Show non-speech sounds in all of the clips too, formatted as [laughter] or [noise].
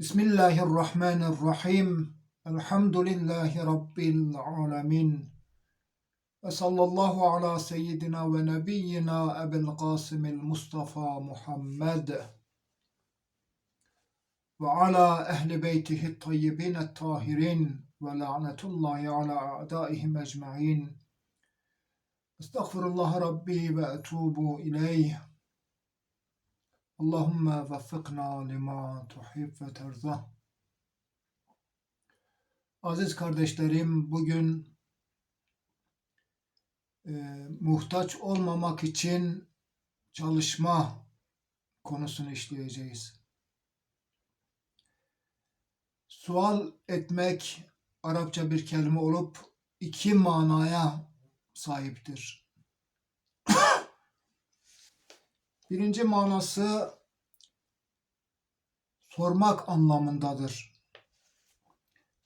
بسم الله الرحمن الرحيم. الحمد لله رب العالمين. وصلى الله على سيدنا ونبينا أبي القاسم المصطفى محمد. وعلى أهل بيته الطيبين الطاهرين ولعنة الله على أعدائهم أجمعين. أستغفر الله ربي وأتوب إليه. Allahümme veffikna lima tuhib ve terza. Aziz kardeşlerim, bugün e, muhtaç olmamak için çalışma konusunu işleyeceğiz. Sual etmek Arapça bir kelime olup iki manaya sahiptir. Birinci manası sormak anlamındadır.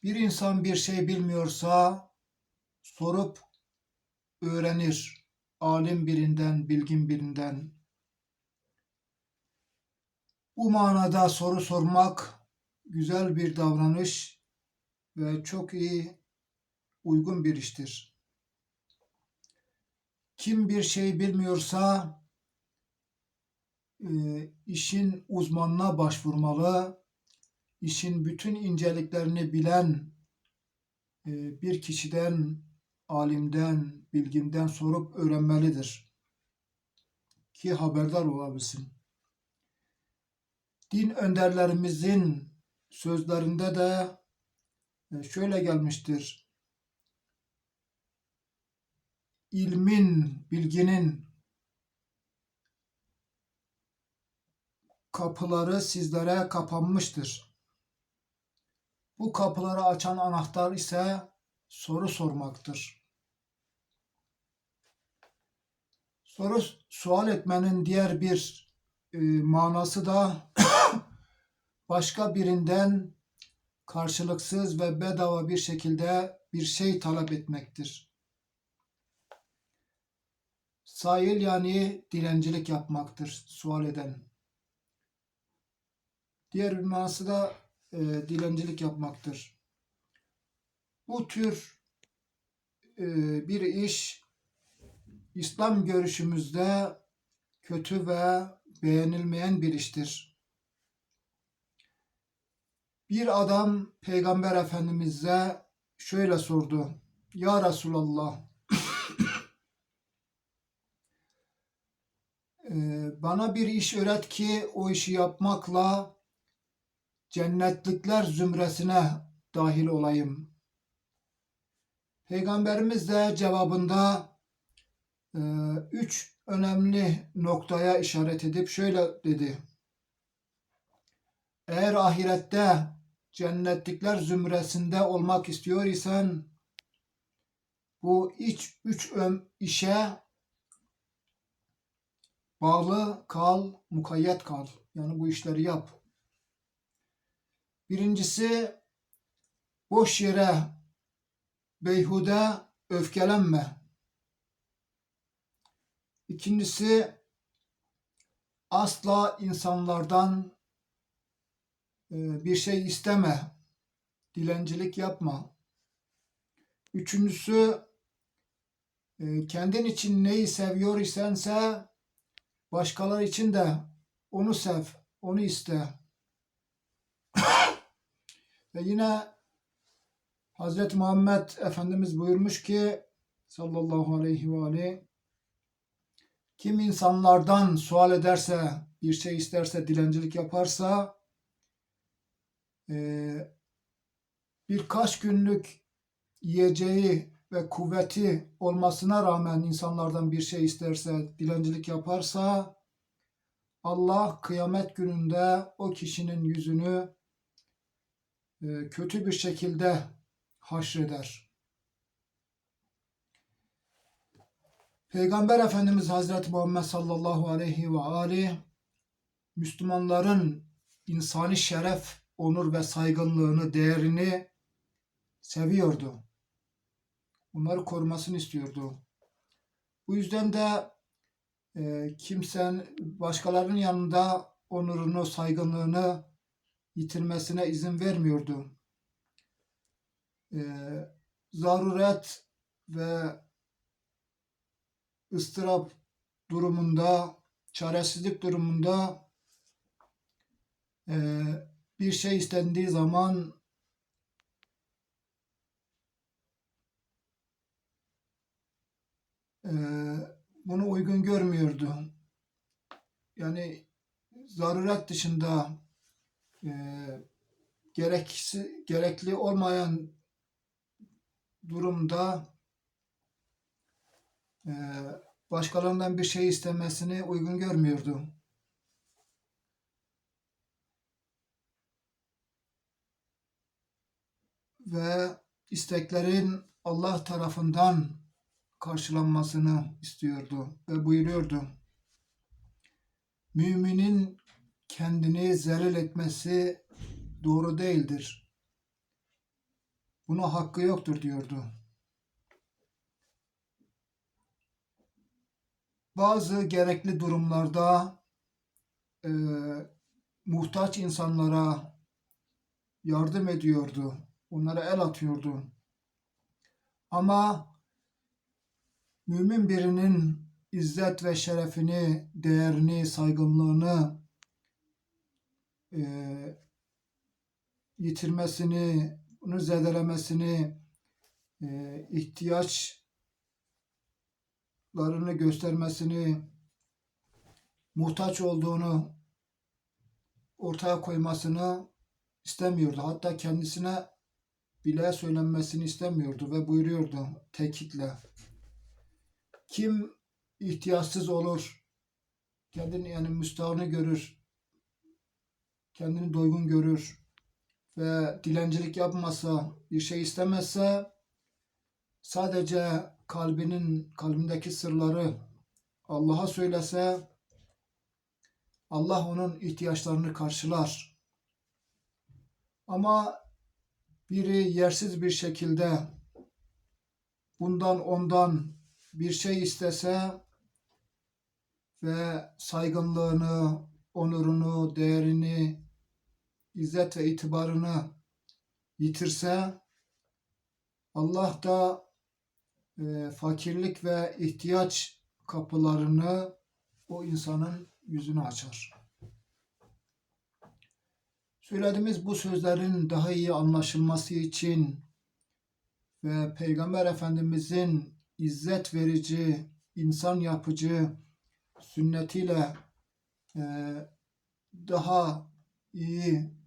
Bir insan bir şey bilmiyorsa sorup öğrenir. Alim birinden, bilgin birinden. Bu manada soru sormak güzel bir davranış ve çok iyi uygun bir iştir. Kim bir şey bilmiyorsa e, işin uzmanına başvurmalı, işin bütün inceliklerini bilen e, bir kişiden, alimden, bilginden sorup öğrenmelidir ki haberdar olabilsin. Din önderlerimizin sözlerinde de e, şöyle gelmiştir. İlmin, bilginin kapıları sizlere kapanmıştır. Bu kapıları açan anahtar ise soru sormaktır. Soru sual etmenin diğer bir e, manası da [coughs] başka birinden karşılıksız ve bedava bir şekilde bir şey talep etmektir. Sail yani dilencilik yapmaktır sual eden. Diğer bir manası da e, dilencilik yapmaktır. Bu tür e, bir iş İslam görüşümüzde kötü ve beğenilmeyen bir iştir. Bir adam Peygamber Efendimiz'e şöyle sordu. Ya Resulallah e, bana bir iş öğret ki o işi yapmakla cennetlikler zümresine dahil olayım. Peygamberimiz de cevabında e, üç önemli noktaya işaret edip şöyle dedi. Eğer ahirette cennetlikler zümresinde olmak istiyor isen bu iç üç ön işe bağlı kal, mukayyet kal. Yani bu işleri yap. Birincisi boş yere beyhude öfkelenme. İkincisi asla insanlardan e, bir şey isteme. Dilencilik yapma. Üçüncüsü e, kendin için neyi seviyor isense başkalar için de onu sev, onu iste. Ve yine Hazreti Muhammed Efendimiz buyurmuş ki sallallahu aleyhi ve aleyhi kim insanlardan sual ederse, bir şey isterse, dilencilik yaparsa e, birkaç günlük yiyeceği ve kuvveti olmasına rağmen insanlardan bir şey isterse, dilencilik yaparsa Allah kıyamet gününde o kişinin yüzünü kötü bir şekilde haşreder. Peygamber Efendimiz Hazreti Muhammed sallallahu aleyhi ve aleyhi Müslümanların insani şeref, onur ve saygınlığını, değerini seviyordu. Bunları korumasını istiyordu. Bu yüzden de e, kimsen başkalarının yanında onurunu, saygınlığını yitirmesine izin vermiyordu. E, zaruret ve ıstırap durumunda, çaresizlik durumunda e, bir şey istendiği zaman e, bunu uygun görmüyordu. Yani zaruret dışında e, gereksi, gerekli olmayan durumda e, başkalarından bir şey istemesini uygun görmüyordu. Ve isteklerin Allah tarafından karşılanmasını istiyordu ve buyuruyordu. Müminin kendini zelil etmesi doğru değildir. Buna hakkı yoktur diyordu. Bazı gerekli durumlarda e, muhtaç insanlara yardım ediyordu. Onlara el atıyordu. Ama mümin birinin izzet ve şerefini, değerini, saygınlığını e, yitirmesini, bunu zedelemesini, e, ihtiyaçlarını göstermesini, muhtaç olduğunu ortaya koymasını istemiyordu. Hatta kendisine bile söylenmesini istemiyordu ve buyuruyordu tekitle. Kim ihtiyaçsız olur, kendini yani müstahını görür, kendini doygun görür ve dilencilik yapmasa, bir şey istemezse sadece kalbinin kalbindeki sırları Allah'a söylese Allah onun ihtiyaçlarını karşılar. Ama biri yersiz bir şekilde bundan ondan bir şey istese ve saygınlığını, onurunu, değerini, izzet ve itibarını yitirse Allah da e, fakirlik ve ihtiyaç kapılarını o insanın yüzüne açar. Söylediğimiz bu sözlerin daha iyi anlaşılması için ve Peygamber Efendimizin izzet verici, insan yapıcı sünnetiyle e, daha iyi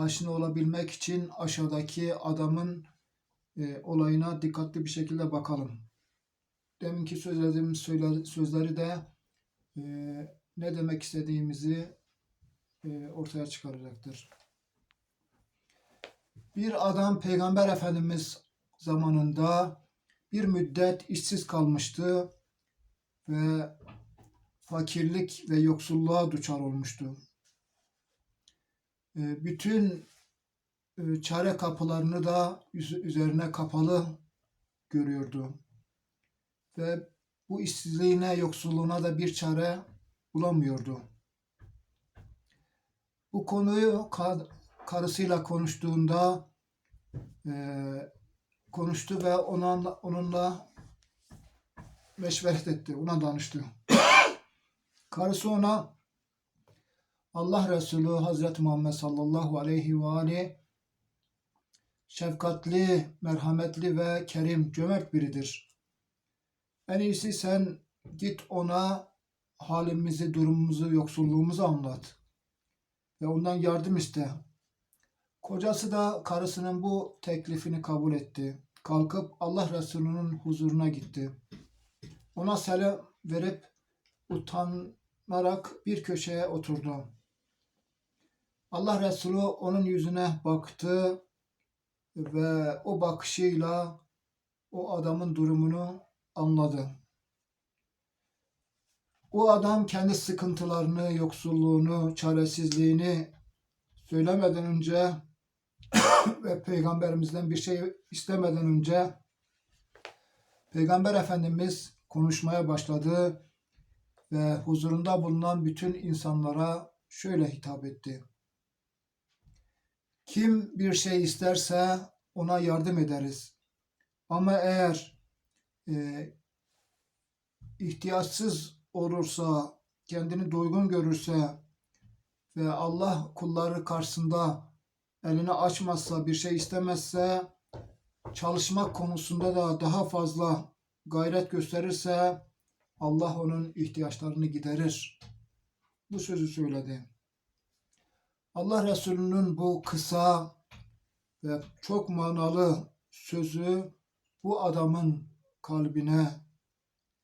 aşina olabilmek için aşağıdaki adamın e, olayına dikkatli bir şekilde bakalım. Deminki söylediğim sözleri de e, ne demek istediğimizi e, ortaya çıkaracaktır. Bir adam Peygamber Efendimiz zamanında bir müddet işsiz kalmıştı ve fakirlik ve yoksulluğa duçar olmuştu. E, bütün e, çare kapılarını da üzerine kapalı görüyordu. Ve bu işsizliğine, yoksulluğuna da bir çare bulamıyordu. Bu konuyu karısıyla konuştuğunda e, konuştu ve ona, onunla meşveret etti, ona danıştı. [coughs] Karısı ona Allah Resulü Hazreti Muhammed sallallahu aleyhi ve aleyhi şefkatli, merhametli ve kerim, cömert biridir. En iyisi sen git ona halimizi, durumumuzu, yoksulluğumuzu anlat ve ondan yardım iste. Kocası da karısının bu teklifini kabul etti. Kalkıp Allah Resulü'nün huzuruna gitti. Ona selam verip utanarak bir köşeye oturdu. Allah Resulü onun yüzüne baktı ve o bakışıyla o adamın durumunu anladı. O adam kendi sıkıntılarını, yoksulluğunu, çaresizliğini söylemeden önce [coughs] ve peygamberimizden bir şey istemeden önce Peygamber Efendimiz konuşmaya başladı ve huzurunda bulunan bütün insanlara şöyle hitap etti. Kim bir şey isterse ona yardım ederiz. Ama eğer e, ihtiyaçsız olursa, kendini doygun görürse ve Allah kulları karşısında elini açmazsa, bir şey istemezse, çalışmak konusunda da daha fazla gayret gösterirse Allah onun ihtiyaçlarını giderir. Bu sözü söyledi. Allah Resulü'nün bu kısa ve çok manalı sözü bu adamın kalbine,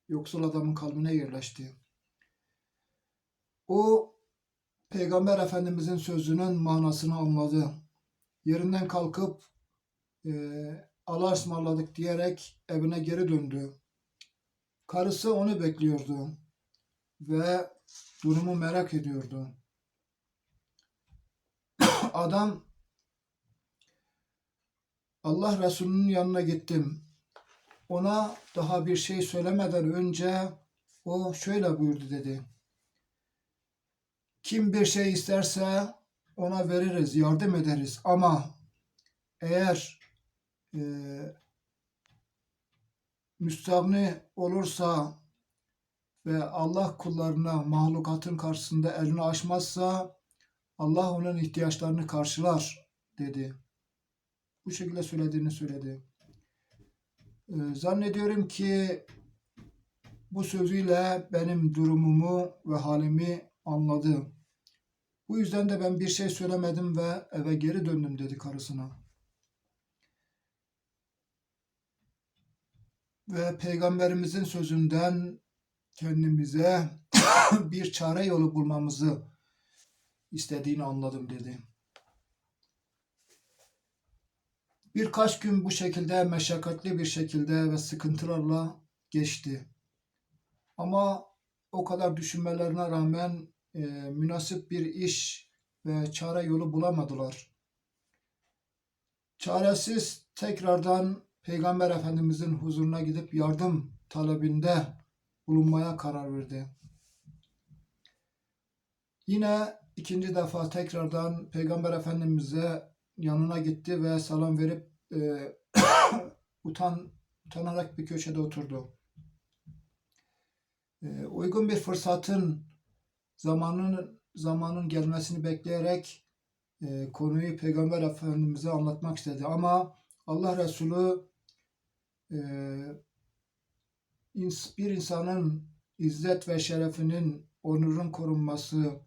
yoksul adamın kalbine yerleşti. O Peygamber Efendimizin sözünün manasını anladı. Yerinden kalkıp e, Allah'a ısmarladık diyerek evine geri döndü. Karısı onu bekliyordu ve durumu merak ediyordu. Adam Allah Resulü'nün yanına gittim. Ona daha bir şey söylemeden önce o şöyle buyurdu dedi. Kim bir şey isterse ona veririz, yardım ederiz ama eğer e, müstahni olursa ve Allah kullarına mahlukatın karşısında elini açmazsa Allah onun ihtiyaçlarını karşılar dedi. Bu şekilde söylediğini söyledi. Ee, zannediyorum ki bu sözüyle benim durumumu ve halimi anladı. Bu yüzden de ben bir şey söylemedim ve eve geri döndüm dedi karısına. Ve peygamberimizin sözünden kendimize [coughs] bir çare yolu bulmamızı istediğini anladım dedi. Birkaç gün bu şekilde meşakkatli bir şekilde ve sıkıntılarla geçti. Ama o kadar düşünmelerine rağmen e, münasip bir iş ve çare yolu bulamadılar. Çaresiz tekrardan Peygamber Efendimizin huzuruna gidip yardım talebinde bulunmaya karar verdi. Yine ikinci defa tekrardan Peygamber Efendimiz'e yanına gitti ve selam verip e, [coughs] utan utanarak bir köşede oturdu. E, uygun bir fırsatın zamanın zamanın gelmesini bekleyerek e, konuyu Peygamber Efendimiz'e anlatmak istedi. Ama Allah Resulü e, bir insanın izzet ve şerefinin, onurun korunması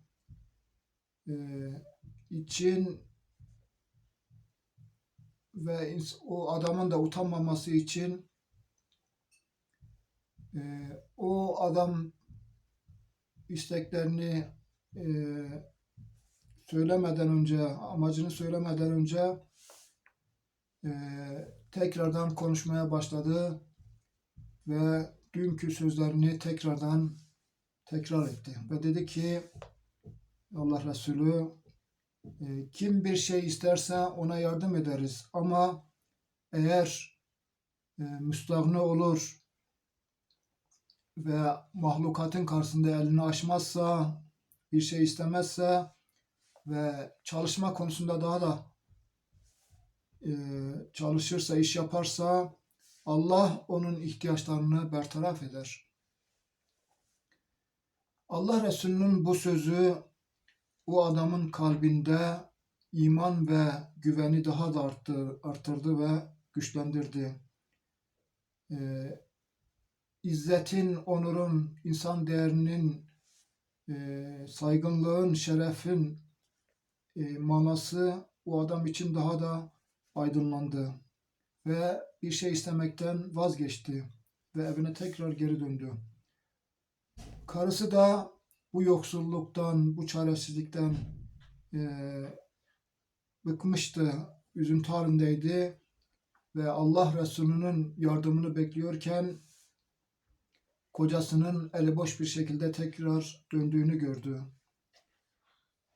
için ve o adamın da utanmaması için e, o adam isteklerini e, söylemeden önce, amacını söylemeden önce e, tekrardan konuşmaya başladı ve dünkü sözlerini tekrardan tekrar etti. Ve dedi ki Allah Resulü e, kim bir şey isterse ona yardım ederiz. Ama eğer e, müstahni olur ve mahlukatın karşısında elini açmazsa, bir şey istemezse ve çalışma konusunda daha da e, çalışırsa, iş yaparsa Allah onun ihtiyaçlarını bertaraf eder. Allah Resulü'nün bu sözü o adamın kalbinde iman ve güveni daha da arttı, arttırdı ve güçlendirdi. Ee, izzetin, onurun, insan değerinin, e, saygınlığın, şerefin e, manası o adam için daha da aydınlandı. Ve bir şey istemekten vazgeçti ve evine tekrar geri döndü. Karısı da bu yoksulluktan, bu çaresizlikten e, bıkmıştı, üzüntü halindeydi ve Allah Resulü'nün yardımını bekliyorken kocasının eli boş bir şekilde tekrar döndüğünü gördü.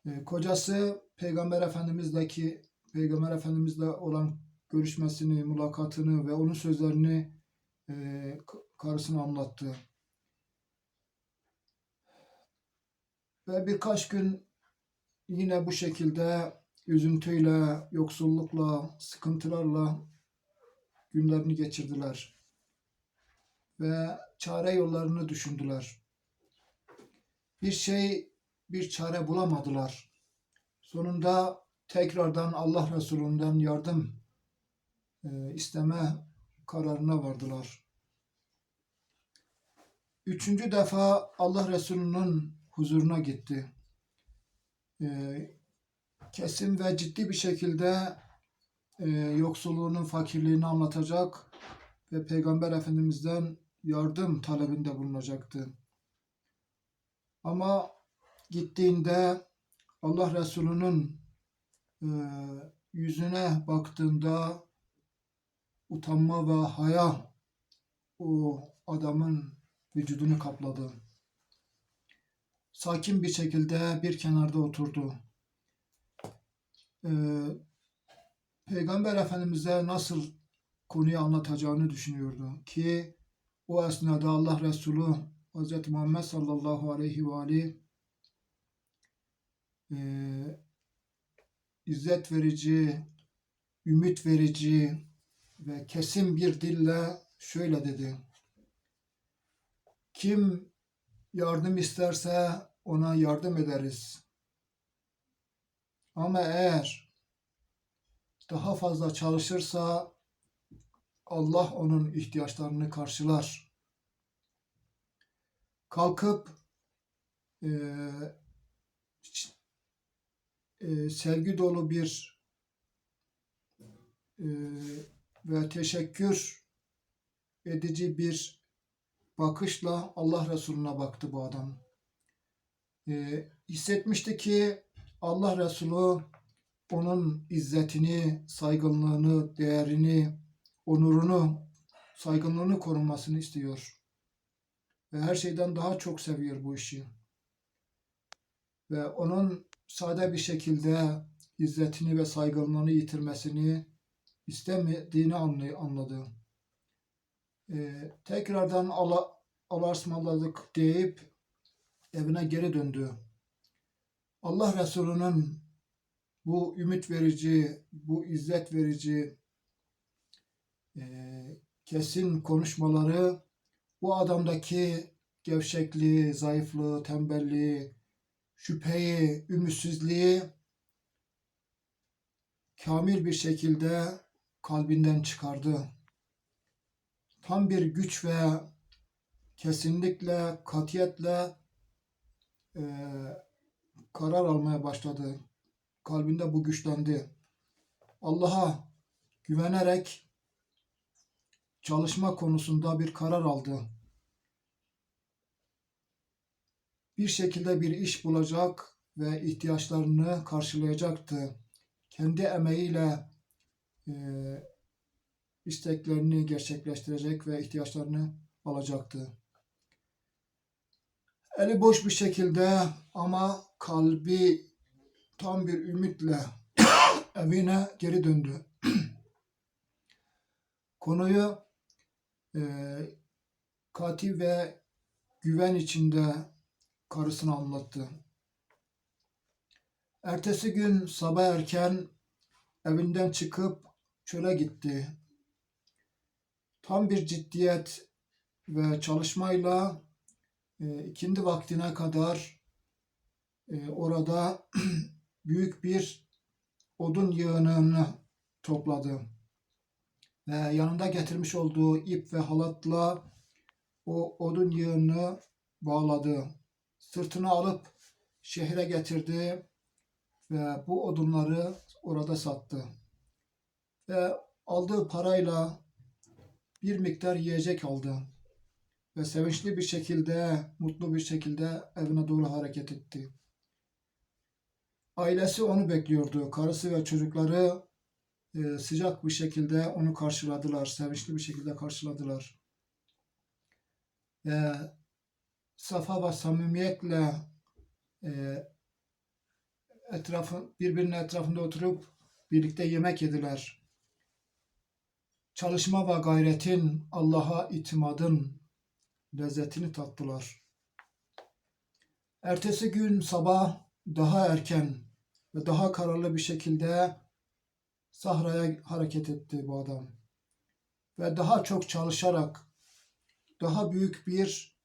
E, kocası Peygamber Efendimiz'deki Peygamber Efendimiz'le olan görüşmesini, mülakatını ve onun sözlerini e, karısına anlattı. Ve birkaç gün yine bu şekilde üzüntüyle, yoksullukla, sıkıntılarla günlerini geçirdiler. Ve çare yollarını düşündüler. Bir şey, bir çare bulamadılar. Sonunda tekrardan Allah Resulü'nden yardım e, isteme kararına vardılar. Üçüncü defa Allah Resulü'nün huzuruna gitti. E, kesin ve ciddi bir şekilde e, yoksulluğunu, fakirliğini anlatacak ve Peygamber Efendimiz'den yardım talebinde bulunacaktı. Ama gittiğinde Allah Resulü'nün e, yüzüne baktığında utanma ve haya o adamın vücudunu kapladı. Sakin bir şekilde bir kenarda oturdu. E, Peygamber Efendimiz'e nasıl konuyu anlatacağını düşünüyordu ki o esnada Allah Resulü Hz. Muhammed sallallahu aleyhi ve aleyhi e, izzet verici, ümit verici ve kesin bir dille şöyle dedi. Kim yardım isterse ona yardım ederiz. Ama eğer daha fazla çalışırsa Allah onun ihtiyaçlarını karşılar. Kalkıp e, e, sevgi dolu bir e, ve teşekkür edici bir bakışla Allah Resulüne baktı bu adam. E, hissetmişti ki Allah Resulü onun izzetini, saygınlığını, değerini, onurunu, saygınlığını korunmasını istiyor. Ve her şeyden daha çok seviyor bu işi. Ve onun sade bir şekilde izzetini ve saygınlığını yitirmesini istemediğini anladı. Ee, tekrardan ala, alarsmaladık deyip evine geri döndü. Allah Resulü'nün bu ümit verici, bu izzet verici e, kesin konuşmaları bu adamdaki gevşekliği, zayıflığı, tembelliği, şüpheyi, ümitsizliği kamil bir şekilde kalbinden çıkardı. Tam bir güç ve kesinlikle, katiyetle e, karar almaya başladı. Kalbinde bu güçlendi. Allah'a güvenerek çalışma konusunda bir karar aldı. Bir şekilde bir iş bulacak ve ihtiyaçlarını karşılayacaktı. Kendi emeğiyle e, isteklerini gerçekleştirecek ve ihtiyaçlarını alacaktı. Eli boş bir şekilde ama kalbi tam bir ümitle [coughs] evine geri döndü. [coughs] Konuyu e, kati ve güven içinde karısına anlattı. Ertesi gün sabah erken evinden çıkıp çöle gitti. Tam bir ciddiyet ve çalışmayla e, ikindi vaktine kadar e, orada [clears throat] büyük bir odun yığınını topladı. Ve yanında getirmiş olduğu ip ve halatla o odun yığını bağladı. Sırtına alıp şehre getirdi ve bu odunları orada sattı. Ve aldığı parayla bir miktar yiyecek aldı. Ve sevinçli bir şekilde, mutlu bir şekilde evine doğru hareket etti. Ailesi onu bekliyordu. Karısı ve çocukları e, sıcak bir şekilde onu karşıladılar. Sevinçli bir şekilde karşıladılar. Ve safa ve samimiyetle e, etrafı, birbirinin etrafında oturup birlikte yemek yediler. Çalışma ve gayretin, Allah'a itimadın lezzetini tattılar. Ertesi gün sabah daha erken ve daha kararlı bir şekilde sahraya hareket etti bu adam. Ve daha çok çalışarak daha büyük bir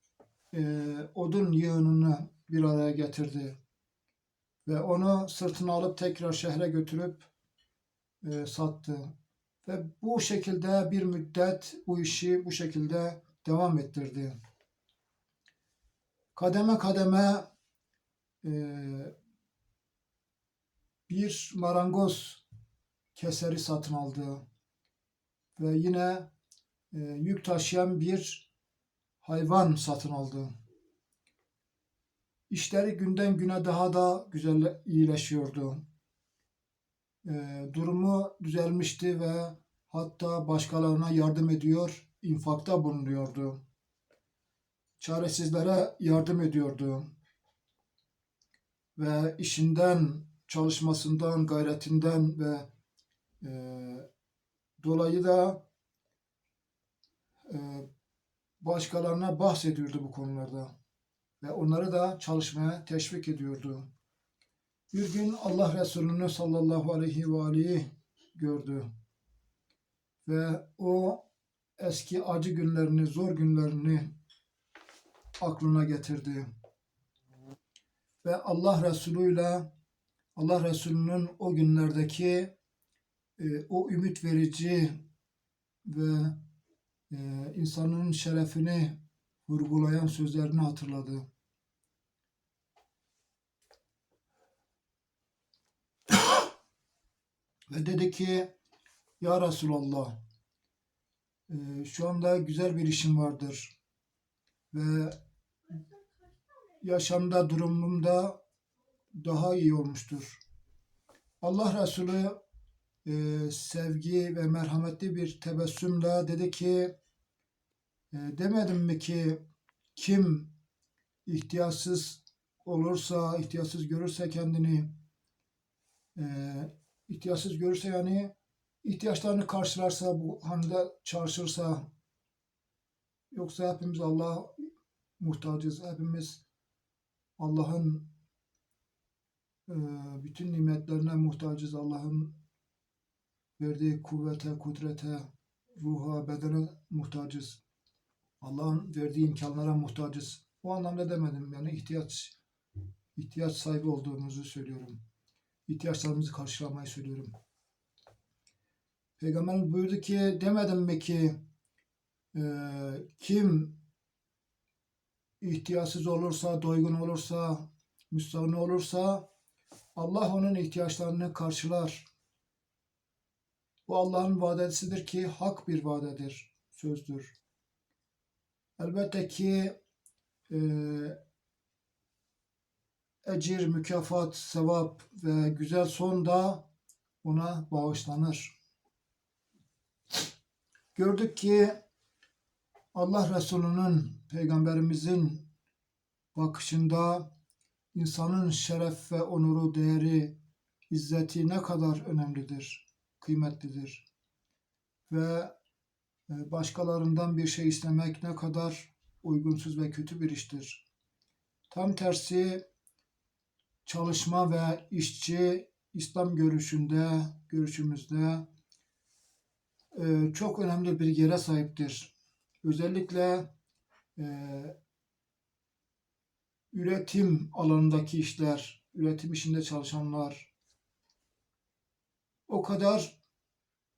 e, odun yığınını bir araya getirdi. Ve onu sırtına alıp tekrar şehre götürüp e, sattı. Ve bu şekilde bir müddet bu işi bu şekilde devam ettirdi. Kademe kademe e, bir marangoz keseri satın aldı. Ve yine e, yük taşıyan bir hayvan satın aldı. İşleri günden güne daha da güzel iyileşiyordu. E, durumu düzelmişti ve hatta başkalarına yardım ediyor, infakta bulunuyordu. Çaresizlere yardım ediyordu. Ve işinden, çalışmasından, gayretinden ve e, dolayı da e, başkalarına bahsediyordu bu konularda ve onları da çalışmaya teşvik ediyordu. Bir gün Allah Resulü'nü sallallahu aleyhi ve aleyhi gördü ve o eski acı günlerini, zor günlerini aklına getirdi. Ve Allah Resulü ile Allah Resulü'nün o günlerdeki e, o ümit verici ve e, insanın şerefini vurgulayan sözlerini hatırladı. Ve dedi ki Ya Resulallah e, şu anda güzel bir işim vardır ve yaşamda durumumda daha iyi olmuştur. Allah Resulü e, sevgi ve merhametli bir tebessümle dedi ki e, demedim mi ki kim ihtiyatsız olursa, ihtiyatsız görürse kendini e, ihtiyatsız görürse yani ihtiyaçlarını karşılarsa bu handa çalışırsa yoksa hepimiz Allah muhtacız. Hepimiz Allah'ın e, bütün nimetlerine muhtacız. Allah'ın verdiği kuvvete, kudrete, ruha, bedene muhtacız. Allah'ın verdiği imkanlara muhtacız. O anlamda demedim. Yani ihtiyaç ihtiyaç sahibi olduğumuzu söylüyorum. İhtiyaçlarımızı karşılamayı söylüyorum. Peygamberimiz buyurdu ki demedim mi ki e, kim ihtiyaçsız olursa, doygun olursa, müstahni olursa Allah onun ihtiyaçlarını karşılar. Bu Allah'ın vadesidir ki hak bir vadedir, sözdür. Elbette ki e, ecir, mükafat, sevap ve güzel son da ona bağışlanır. Gördük ki Allah Resulü'nün, Peygamberimizin bakışında insanın şeref ve onuru, değeri, izzeti ne kadar önemlidir, kıymetlidir. Ve e, başkalarından bir şey istemek ne kadar uygunsuz ve kötü bir iştir. Tam tersi çalışma ve işçi İslam görüşünde, görüşümüzde e, çok önemli bir yere sahiptir. Özellikle e, üretim alanındaki işler, üretim işinde çalışanlar o kadar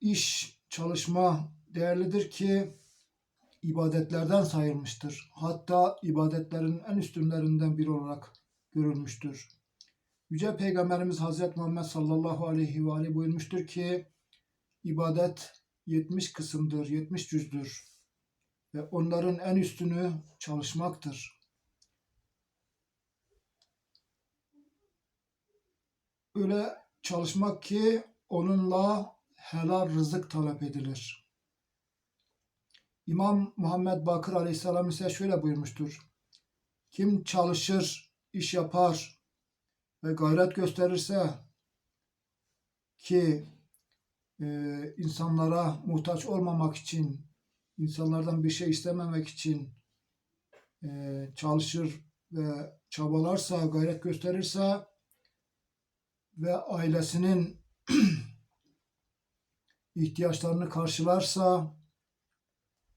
iş, çalışma değerlidir ki ibadetlerden sayılmıştır. Hatta ibadetlerin en üstünlerinden biri olarak görülmüştür. Yüce Peygamberimiz Hazreti Muhammed sallallahu aleyhi ve aleyhi buyurmuştur ki ibadet 70 kısımdır, 70 cüzdür ve onların en üstünü çalışmaktır. Öyle çalışmak ki onunla helal rızık talep edilir. İmam Muhammed Bakır Aleyhisselam ise şöyle buyurmuştur. Kim çalışır, iş yapar ve gayret gösterirse ki e, insanlara muhtaç olmamak için, insanlardan bir şey istememek için e, çalışır ve çabalarsa, gayret gösterirse ve ailesinin [clears throat] ihtiyaçlarını karşılarsa,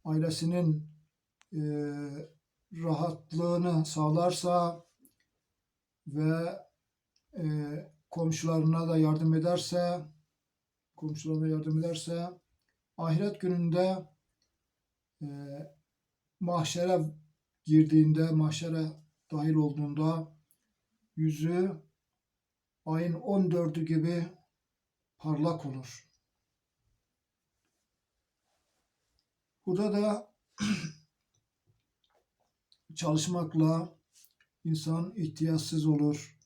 ailesinin eee, rahatlığını sağlarsa ve eee, komşularına da yardım ederse, komşularına yardım ederse, ahiret gününde eee mahşere girdiğinde, mahşere dahil olduğunda yüzü ayın 14'ü gibi parlak olur. Burada da [clears throat] çalışmakla insan ihtiyaçsız olur.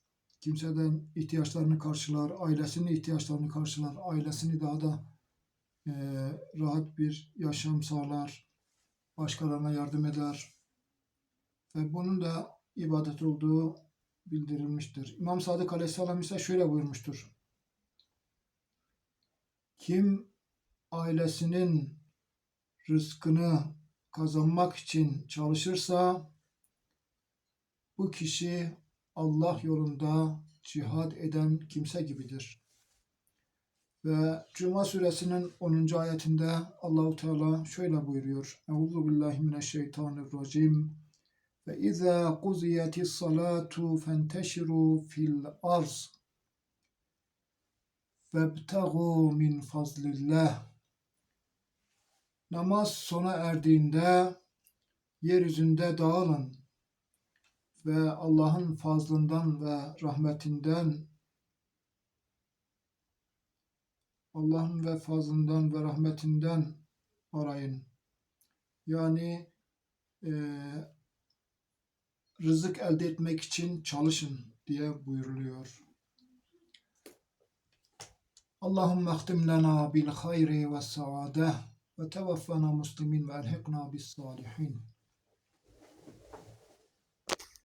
Kimseden ihtiyaçlarını karşılar, ailesinin ihtiyaçlarını karşılar, ailesini daha da eee, rahat bir yaşam sağlar, başkalarına yardım eder ve bunun da ibadet olduğu bildirilmiştir. İmam Sadık Aleyhisselam ise şöyle buyurmuştur. Kim ailesinin rızkını kazanmak için çalışırsa bu kişi Allah yolunda cihad eden kimse gibidir. Ve Cuma suresinin 10. ayetinde Allahu Teala şöyle buyuruyor. Euzu billahi mineşşeytanirracim. Ve izâ kuziyetis salatu fenteşiru fil arz vebtegu min fazlillah. Namaz sona erdiğinde yeryüzünde dağılın ve Allah'ın fazlından ve rahmetinden Allah'ın ve fazlından ve rahmetinden arayın. Yani eee, rızık elde etmek için çalışın diye buyuruluyor. Allahümme ahtim lana bil hayri ve saadeh ve tevaffana muslimin ve elhikna bis salihin.